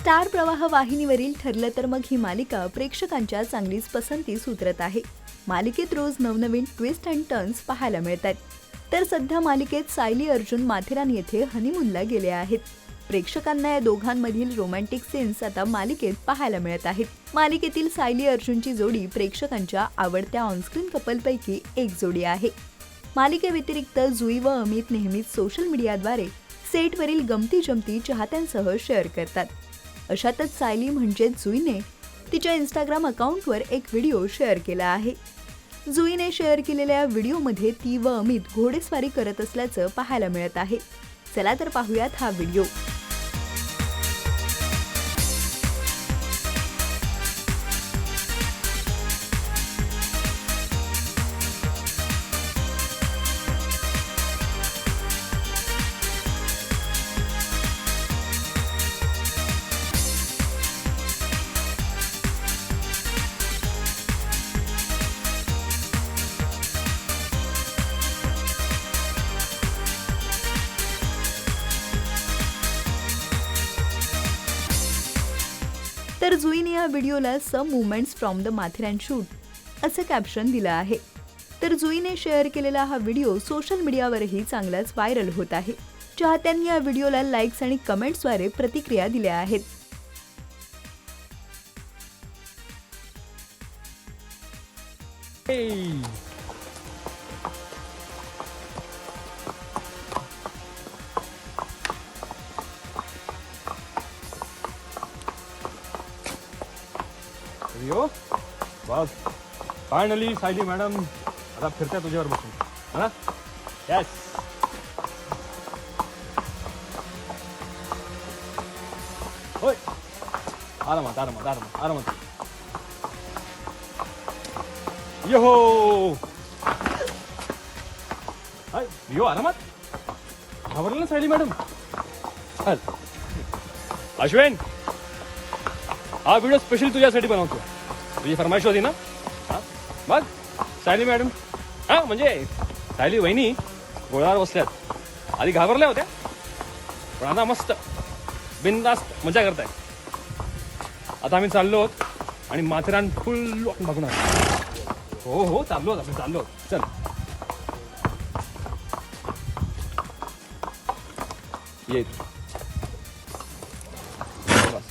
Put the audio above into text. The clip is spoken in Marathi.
स्टार प्रवाह वाहिनीवरील ठरलं तर मग ही मालिका प्रेक्षकांच्या चांगलीच पसंतीस उतरत आहे. मालिकेत रोज नवनवीन ट्विस्ट अँड टर्न्स पाहायला मिळतात. तर सध्या मालिकेत सायली अर्जुन माथेरान येथे हनीमूनला गेले आहेत. प्रेक्षकांना या दोघांमधील रोमॅन्टिक सीन्स आता मालिकेत पाहायला मिळत आहेत. मालिकेतील सायली अर्जुनची जोडी प्रेक्षकांच्या आवडत्या ऑनस्क्रीन कपलपैकी एक जोडी आहे. मालिकेव्यतिरिक्त जुई व अमित नेहमीच सोशल मीडियाद्वारे सेटवरील गमती जमती चाहत्यांसह शेअर करतात. अशातच सायली म्हणजेच जुईने तिच्या इंस्टाग्राम अकाउंटवर एक व्हिडिओ शेअर केला आहे. जुईने शेअर केलेल्या व्हिडिओमध्ये ती व अमित घोडेस्वारी करत असल्याचं पाहायला मिळत आहे. चला तर पाहूयात हा व्हिडिओ तर जुईने या व्हिडिओला some movements from the Matheran shoot असं कॅप्शन दिलं आहे. तर जुईने शेअर केलेला हा व्हिडिओ सोशल मीडियावरही चांगलाच व्हायरल होत आहे. चाहत्यांनी या व्हिडिओला लाईक्स आणि कमेंट्सद्वारे प्रतिक्रिया दिल्या आहेत. Hey. रिओ। बस फायनली सायली मॅडम आता फिरत्या तुझ्यावर बसून. हा येस होय. आरामात आरामात आरामात आरामात. यो हो यो आरामात? घाबरलं ना सायली मॅडम? चल. अश्विन हा व्हिडिओ स्पेशल तुझ्यासाठी बनवतो तुझी फरमाईश होती ना? हा? बघ सायली मॅडम. हा म्हणजे सायली वहिनी गोळावर बसल्यात. आधी घाबरल्या होत्या पण आता मस्त बिनदास्त मजा करताय आता आम्ही चाललो आहोत आणि माथेरान फुल बघून आलो हो हो चाललो आहोत आपण चाललो आहोत. चल. ये. बस.